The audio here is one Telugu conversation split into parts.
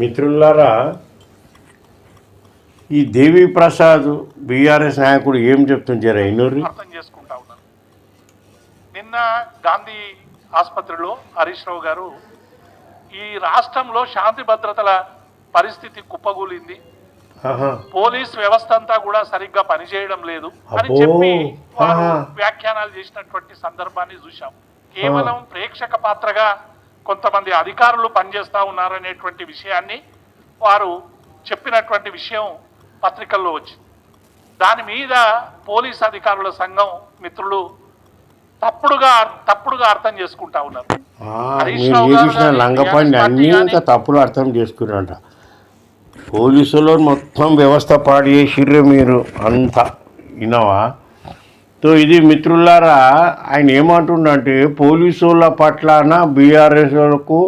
మిత్రులారా ఈ దేవి ప్రసాద్ బీఆర్ఎస్ నాయకుడు ఏం చెప్తుంటారు అయినూరి అర్థం చేసుకుంటా ఉన్నాను నిన్న గాంధీ ఆసుపత్రిలో హరీష్ రావు గారు ఈ రాష్ట్రంలో శాంతి భద్రతల పరిస్థితి కుప్పగూలింది. పోలీస్ వ్యవస్థ అంతా కూడా సరిగ్గా పనిచేయడం లేదు అని. చెప్పి. వ్యాఖ్యానాలు చేసినటువంటి సందర్భాన్ని చూశాం కేవలం ప్రేక్షక పాత్రగా కొంతమంది అధికారులు పనిచేస్తా ఉన్నారనేటువంటి విషయాన్ని వారు చెప్పినటువంటి విషయం పత్రికల్లో వచ్చింది. దాని మీద పోలీస్ అధికారుల సంఘం మిత్రులు తప్పుడుగా తప్పుడుగా అర్థం చేసుకుంటా ఉన్నారు. చేసిన లంగపండి అన్నీ ఇంకా తప్పులు అర్థం చేసుకున్నారంట. పోలీసులో మొత్తం వ్యవస్థ పాడు చేసిర్రు మీరు. అంతా వినవా? సో ఇది మిత్రులారా ఆయన ఏమంటుండంటే పోలీసు వాళ్ళ పట్లన బీఆర్ఎస్లకు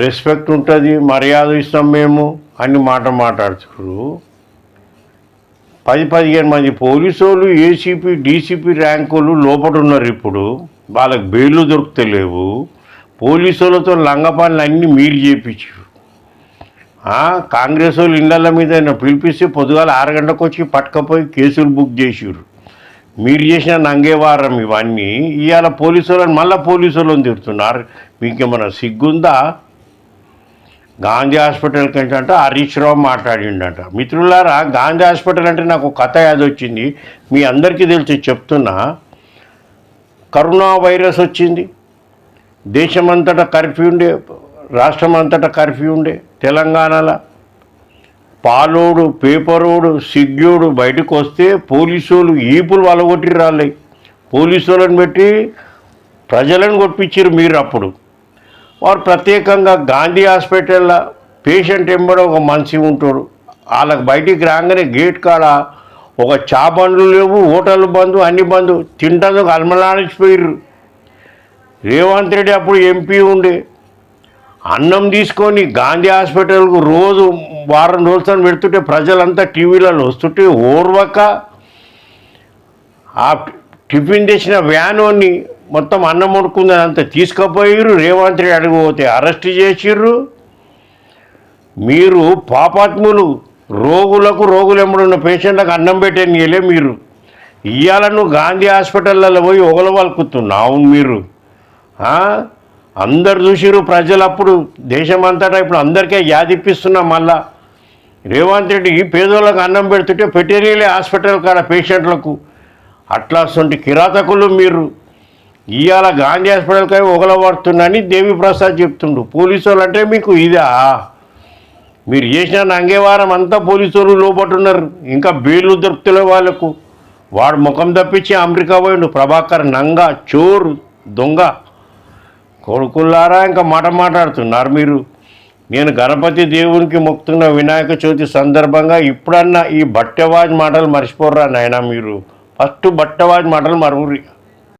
రెస్పెక్ట్ ఉంటుంది మర్యాద ఇస్తాం మేము అని మాట మాట్లాడుతున్నారు. పది పదిహేను మంది పోలీసు వాళ్ళు ఏసీపీ డీసీపీ ర్యాంకులు లోపల ఉన్నారు ఇప్పుడు. వాళ్ళకి బెయిలు దొరుకుతలేవు. పోలీసు వాళ్ళతో లంగపాన్లు అన్నీ మీరు చేయించు కాంగ్రెస్ వాళ్ళు ఇళ్ళ మీద పిలిపిస్తే పొద్దుగాల ఆరు గంటలకు వచ్చి పట్టుకపోయి కేసులు బుక్ చేసిర్రు. మీరు చేసిన నంగేవారం ఇవన్నీ ఇవాళ పోలీసు వాళ్ళని మళ్ళీ పోలీసు వాళ్ళని తిడుతున్నారు. మీకేమైనా సిగ్గుందా? గాంధీ హాస్పిటల్కి ఏంటంటే హరీష్ రావు మాట్లాడిండట. మిత్రులారా గాంధీ హాస్పిటల్ అంటే నాకు కథ కథ యాదొచ్చింది. మీ అందరికీ తెలిసి చెప్తున్నా. కరోనా వైరస్ వచ్చింది. దేశమంతటా కర్ఫ్యూ ఉండే రాష్ట్రం అంతటా కర్ఫ్యూ ఉండే తెలంగాణలో పాలోడు పేపరోడు సిగ్గుడు బయటకు వస్తే పోలీసు వాళ్ళు ఈపులు వలగొట్టి రాలే పోలీసులను పెట్టి ప్రజలను కొట్టించారు మీరు అప్పుడు. వారు ప్రత్యేకంగా గాంధీ హాస్పిటల్లో పేషెంట్ ఎంబడ ఒక మనిషి ఉంటాడు వాళ్ళకి బయటికి రాగానే గేట్ కాడ ఒక చా బండ్లు లేవు హోటల్ బంధు అన్ని బంధు తింటందుకు అల్మలాడిచిపోయారు రేవంత్ రెడ్డి అప్పుడు ఎంపీ ఉండే. అన్నం తీసుకొని గాంధీ హాస్పిటల్కు రోజు వారం రోజులు పెడుతుంటే ప్రజలంతా టీవీలలో వస్తుంటే ఓర్వక ఆ టిఫిన్ తెచ్చిన వ్యానుని మొత్తం అన్నం వండుకుందని అంతా తీసుకుపోయారు రేవంత్ రెడ్డి అడిగిపోతే అరెస్ట్ చేసిర్రు. మీరు పాపాత్ములు రోగులకు రోగులు ఎమ్మడున్న పేషెంట్లకు అన్నం పెట్టేయలే మీరు. ఇవాళ నువ్వు గాంధీ హాస్పిటల్లో పోయి ఒకలు వలుకుతున్నావు మీరు. అందరు చూసిరు ప్రజలు అప్పుడు దేశమంతటా ఇప్పుడు అందరికీ యాదిప్పిస్తున్నాం మళ్ళా. రేవంత్ రెడ్డి పేదోళ్ళకు అన్నం పెడుతుంటే పెట్టేరియలే హాస్పిటల్ కాడ పేషెంట్లకు. అట్లా అటువంటి కిరాతకులు మీరు ఇవాళ గాంధీ హాస్పిటల్కి ఒగలబడుతున్నాని దేవి ప్రసాద్ చెప్తుండు. పోలీసు వాళ్ళు అంటే మీకు ఇదా? మీరు చేసిన అంగేవారం అంతా పోలీసు వాళ్ళు లోపట్టున్నారు ఇంకా బేలు దొరుకుతలే వాళ్ళకు. వాడు ముఖం తప్పించి అమెరికా పోయిండు. ప్రభాకర్ నంగ చోరు దొంగ. కొడుకుల్లారా ఇంకా మాట మాట్లాడుతున్నారు మీరు? నేను గణపతి దేవునికి మొక్కుతున్న వినాయక చవితి సందర్భంగా ఇప్పుడన్నా ఈ బట్టెవాజ్ మాటలు మర్చిపోర్రా నాయనా మీరు. ఫస్ట్ బట్టవాజ్ మాటలు మరువురి.